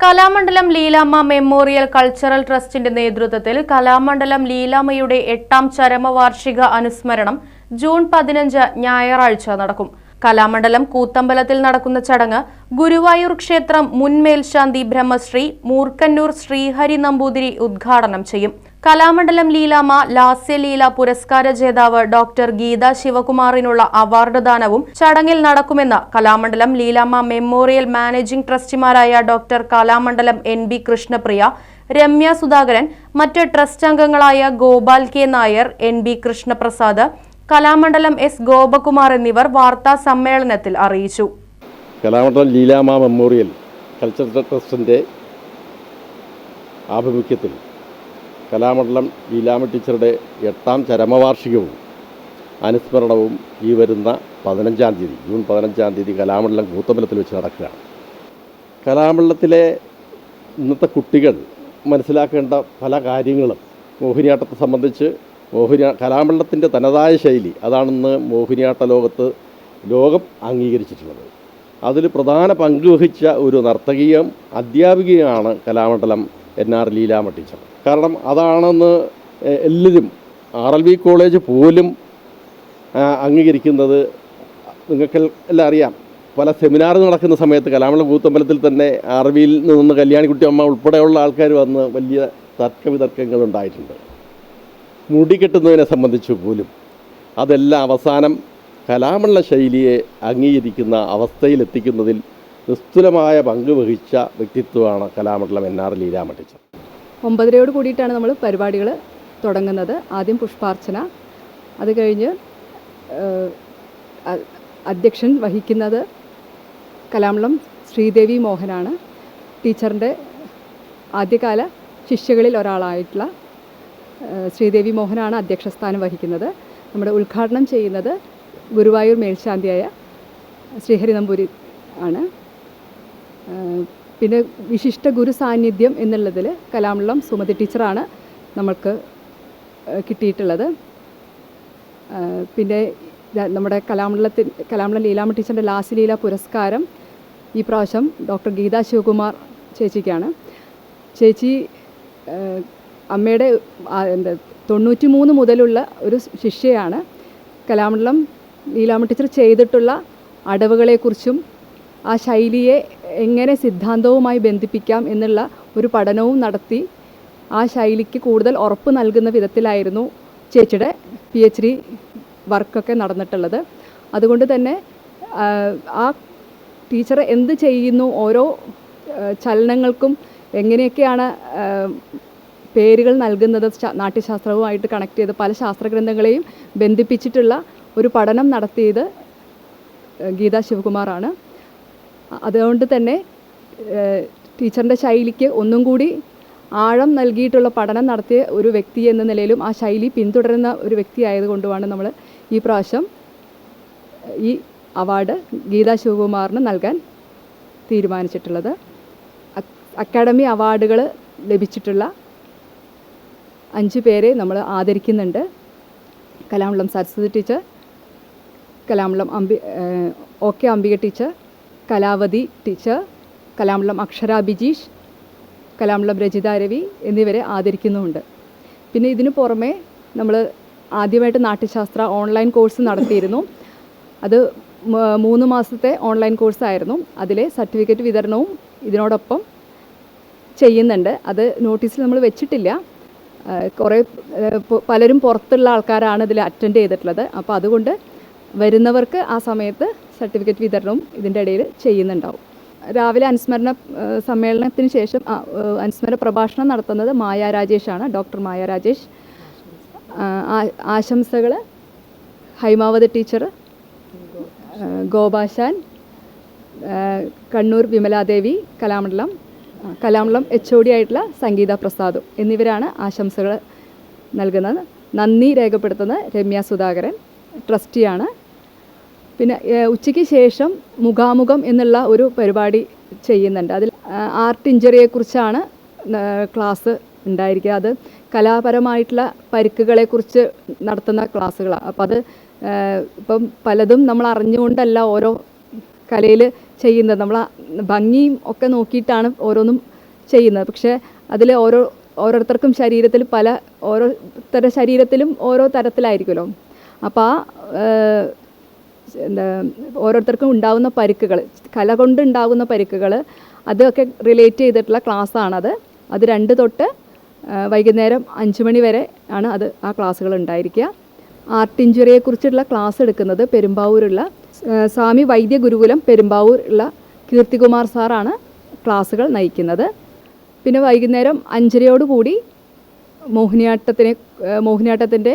Kalamandalam Leelamma memorial cultural ട്രസ്റ്റിന്റെ നേതൃത്വത്തിൽ കലാമണ്ഡലം ലീലാമ്മയുടെ എട്ടാം ചരമവാർഷിക അനുസ്മരണം ജൂൺ പതിനഞ്ച് ഞായറാഴ്ച നടക്കും. കലാമണ്ഡലം കൂത്തമ്പലത്തിൽ നടക്കുന്ന ചടങ്ങ് ഗുരുവായൂർ ക്ഷേത്രം മുൻ മേൽശാന്തി ബ്രഹ്മശ്രീ മൂർക്കന്നൂർ ശ്രീഹരി നമ്പൂതിരി ഉദ്ഘാടനം ചെയ്യും. കലാമണ്ഡലം ലീലാമ ലാസ്യലീല പുരസ്കാര ജേതാവ് ഡോക്ടർ ഗീത ശിവകുമാറിനുള്ള അവാർഡ് ദാനവും ചടങ്ങിൽ നടക്കുമെന്ന് Kalamandalam Leelama memorial managing ട്രസ്റ്റിമാരായ doctor Kalamandalam N B Krishnapriya Ramya Sudhakaran മറ്റ് ട്രസ്റ്റ് അംഗങ്ങളായ Gopal K Nair N B Krishnaprasad Kalamandalam S Gopakumar എന്നിവർ വാർത്താ സമ്മേളനത്തിൽ അറിയിച്ചു. കലാമണ്ഡലം ലീലാമ മെമ്മോറിയൽ കൾച്ചർ ട്രസ്റ്റിന്റെ ആഭിമുഖ്യത്തിൽ കലാമണ്ഡലം ലീലാമ ടീച്ചറുടെ എട്ടാം ചരമവാർഷികവും അനുസ്മരണവും ഈ വരുന്ന പതിനഞ്ചാം തീയതി ജൂൺ പതിനഞ്ചാം തീയതി കലാമണ്ഡലം കൂത്തമ്പലത്തിൽ വെച്ച് നടക്കുകയാണ്. കലാമണ്ഡലത്തിലെ ഇന്നത്തെ കുട്ടികൾ മനസ്സിലാക്കേണ്ട പല കാര്യങ്ങളും മോഹിനിയാട്ടത്തെ സംബന്ധിച്ച് മോഹിനിയാ കലാമണ്ഡലത്തിന്റെ തനതായ ശൈലി അതാണെന്ന് മോഹിനിയാട്ട ലോകത്ത് ലോകം അംഗീകരിച്ചിട്ടുള്ളത്. അതിൽ പ്രധാന പങ്ക് വഹിച്ച ഒരു നർത്തകിയും അധ്യാപികയാണ് Kalamandalam N R Leelama teacher കാരണം അതാണെന്ന് എല്ലാവരും ആർ എൽ വി കോളേജ് പോലും അംഗീകരിക്കുന്നത് നിങ്ങൾക്ക് എല്ലാം അറിയാം. പല സെമിനാർ നടക്കുന്ന സമയത്ത് കലാമണ്ഡലം കൂത്തമ്പലത്തിൽ തന്നെ ആർ വിയിൽ നിന്ന് കല്യാണിക്കുട്ടി അമ്മ ഉൾപ്പെടെയുള്ള ആൾക്കാർ വന്ന് വലിയ തർക്കവിതർക്കങ്ങൾ ഉണ്ടായിട്ടുണ്ട്. മുടി കെട്ടുന്നതിനെ സംബന്ധിച്ച് പോലും അതെല്ലാം അവസാനം കലാമണ്ണ ശൈലിയെ അംഗീകരിക്കുന്ന അവസ്ഥയിലെത്തിക്കുന്നതിൽ നിസ്തുലമായ പങ്ക് വഹിച്ച വ്യക്തിത്വമാണ് കലാമണ്ഡലം എൻ ആർ ലീലാമ ഒമ്പതരയോട് കൂടിയിട്ടാണ് നമ്മൾ പരിപാടികൾ തുടങ്ങുന്നത്. ആദ്യം പുഷ്പാർച്ചന. അത് കഴിഞ്ഞ് അധ്യക്ഷൻ വഹിക്കുന്നത് കലാമണ്ഡലം ശ്രീദേവി മോഹനാണ്. ടീച്ചറിന്റെ ആദ്യകാല ശിഷ്യകളിൽ ഒരാളായിട്ടുള്ള ശ്രീദേവി മോഹനാണ് അധ്യക്ഷസ്ഥാനം വഹിക്കുന്നത്. നമ്മുടെ ഉദ്ഘാടനം ചെയ്യുന്നത് ഗുരുവായൂർ മേൽശാന്തിയായ ശ്രീഹരി നമ്പൂരി ആണ് പിന്നെ വിശിഷ്ട ഗുരു സാന്നിധ്യം എന്നുള്ളതിൽ കലാമണ്ഡലം സുമതി ടീച്ചറാണ് നമ്മൾക്ക് കിട്ടിയിട്ടുള്ളത്. പിന്നെ നമ്മുടെ കലാമണ്ഡലത്തിൽ കലാമണ്ഡലം ലീലാമ ടീച്ചറിന്റെ ലാസ്യലീല പുരസ്കാരം ഈ പ്രാവശ്യം ഡോക്ടർ ഗീതാ ശിവകുമാർ ചേച്ചിക്കാണ്. ചേച്ചി അമ്മയുടെ എന്താ തൊണ്ണൂറ്റി മൂന്ന് മുതലുള്ള ഒരു ശിഷ്യയാണ്. കലാമണ്ഡലം ലീലാമ ടീച്ചർ ചെയ്തിട്ടുള്ള അടവുകളെക്കുറിച്ചും ആ ശൈലിയെ എങ്ങനെ സിദ്ധാന്തവുമായി ബന്ധിപ്പിക്കാം എന്നുള്ള ഒരു പഠനവും നടത്തി ആ ശൈലിക്ക് കൂടുതൽ ഉറപ്പ് നൽകുന്ന വിധത്തിലായിരുന്നു ചേച്ചിയുടെ പി എച്ച് ഡി വർക്കൊക്കെ നടന്നിട്ടുള്ളത്. അതുകൊണ്ട് തന്നെ ആ, ടീച്ചർ എന്ത് ചെയ്യുന്നു ഓരോ ചലനങ്ങൾക്കും എങ്ങനെയൊക്കെയാണ് പേരുകൾ നൽകുന്നത് നാട്യശാസ്ത്രവുമായിട്ട് കണക്ട് ചെയ്ത് പല ശാസ്ത്രഗ്രന്ഥങ്ങളെയും ബന്ധിപ്പിച്ചിട്ടുള്ള ഒരു പഠനം നടത്തിയത് ഗീതാ ശിവകുമാറാണ്. അതുകൊണ്ട് തന്നെ ടീച്ചറിന്റെ ശൈലിക്ക് ഒന്നും കൂടി ആഴം നൽകിയിട്ടുള്ള പഠനം നടത്തിയ ഒരു വ്യക്തി എന്ന നിലയിലും ആ ശൈലി പിന്തുടരുന്ന ഒരു വ്യക്തി ആയതുകൊണ്ടുമാണ് നമ്മൾ ഈ പ്രാവശ്യം ഈ അവാർഡ് ഗീത ശിവകുമാറിന് നൽകാൻ തീരുമാനിച്ചിട്ടുള്ളത്. അക്- അക്കാഡമി അവാർഡുകൾ ലഭിച്ചിട്ടുള്ള അഞ്ച് പേരെ നമ്മൾ ആദരിക്കുന്നുണ്ട്. Kalamandalam Saraswathi teacher Kalamandalam Ambi O K Ambika teacher Kalavathi teacher Kalamandalam Akshara Bijeesh Kalamandalam രചിത രവി എന്നിവരെ ആദരിക്കുന്നുമുണ്ട്. പിന്നെ ഇതിനു പുറമെ നമ്മൾ ആദ്യമായിട്ട് നാട്യശാസ്ത്ര ഓൺലൈൻ കോഴ്സ് നടത്തിയിരുന്നു. അത് മൂന്ന് മാസത്തെ ഓൺലൈൻ കോഴ്സായിരുന്നു അതിലെ സർട്ടിഫിക്കറ്റ് വിതരണവും ഇതിനോടൊപ്പം ചെയ്യുന്നുണ്ട്. അത് നോട്ടീസിൽ നമ്മൾ വെച്ചിട്ടില്ല. കുറേ പലരും പുറത്തുള്ള ആൾക്കാരാണ് ഇതിൽ അറ്റൻഡ് ചെയ്തിട്ടുള്ളത്. അപ്പോൾ അതുകൊണ്ട് വരുന്നവർക്ക് ആ സമയത്ത് സർട്ടിഫിക്കറ്റ് വിതരണവും ഇതിന്റെ ഇടയിൽ ചെയ്യുന്നുണ്ടാവും. രാവിലെ അനുസ്മരണ സമ്മേളനത്തിന് ശേഷം അനുസ്മരണ പ്രഭാഷണം നടത്തുന്നത് മായ രാജേഷാണ് ഡോക്ടർ മായ രാജേഷ്. ആശംസകൾ Haimavathi teacher Gopashan Kannur Vimaladevi Kalamandalam Kalamandalam H O D ആയിട്ടുള്ള സംഗീത പ്രസാദും എന്നിവരാണ് ആശംസകൾ നൽകുന്നത്. നന്ദി രേഖപ്പെടുത്തുന്ന രമ്യ സുധാകരൻ ട്രസ്റ്റിയാണ്. പിന്നെ ഉച്ചയ്ക്ക് ശേഷം മുഖാമുഖം എന്നുള്ള ഒരു പരിപാടി ചെയ്യുന്നുണ്ട്. അതിൽ ആർട്ട് ഇഞ്ചറിയെക്കുറിച്ചാണ് ക്ലാസ് ഉണ്ടായിരിക്കുക. അത് കലാപരമായിട്ടുള്ള പരിക്കുകളെക്കുറിച്ച് നടത്തുന്ന ക്ലാസ്സുകളാണ്. അപ്പം അത് ഇപ്പം പലതും നമ്മൾ അറിഞ്ഞുകൊണ്ടല്ല ഓരോ കലയിൽ ചെയ്യുന്നത്. നമ്മൾ ഭംഗിയും ഒക്കെ നോക്കിയിട്ടാണ് ഓരോന്നും ചെയ്യുന്നത്. പക്ഷേ അതിൽ ഓരോ ഓരോരുത്തർക്കും ശരീരത്തിൽ പല ഓരോരുത്തരുടെ ശരീരത്തിലും ഓരോ തരത്തിലായിരിക്കുമല്ലോ. അപ്പോൾ ആ എന്താ ഓരോരുത്തർക്കും ഉണ്ടാകുന്ന പരിക്കുകൾ കല കൊണ്ട് ഉണ്ടാകുന്ന പരിക്കുകൾ അതൊക്കെ റിലേറ്റ് ചെയ്തിട്ടുള്ള ക്ലാസ്സാണത്. അത് രണ്ട് തൊട്ട് വൈകുന്നേരം അഞ്ച് മണി വരെ ആണ് അത് ആ ക്ലാസ്സുകൾ ഉണ്ടായിരിക്കുക. ആർട്ട് ഇഞ്ചുറിയെക്കുറിച്ചുള്ള ക്ലാസ് എടുക്കുന്നത് പെരുമ്പാവൂരുള്ള സ്വാമി വൈദ്യ ഗുരുകുലം പെരുമ്പാവൂർ ഉള്ള കീർത്തികുമാർ സാറാണ് ക്ലാസ്സുകൾ നയിക്കുന്നത്. പിന്നെ വൈകുന്നേരം അഞ്ചരയോടുകൂടി മോഹിനിയാട്ടത്തിനെ മോഹിനിയാട്ടത്തിന്റെ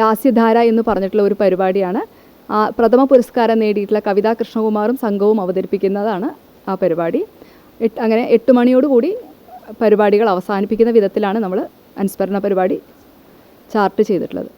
ലാസ്യധാര എന്ന് പറഞ്ഞിട്ടുള്ള ഒരു പരിപാടിയാണ്. ആ പ്രഥമ പുരസ്കാരം നേടിയിട്ടുള്ള കവിതാ കൃഷ്ണകുമാറും സംഘവും അവതരിപ്പിക്കുന്നതാണ് ആ പരിപാടി. എട്ട് അങ്ങനെ എട്ട് മണിയോടുകൂടി പരിപാടികൾ അവസാനിപ്പിക്കുന്ന വിധത്തിലാണ് നമ്മൾ അനുസ്മരണ പരിപാടി ചാർട്ട് ചെയ്തിട്ടുള്ളത്.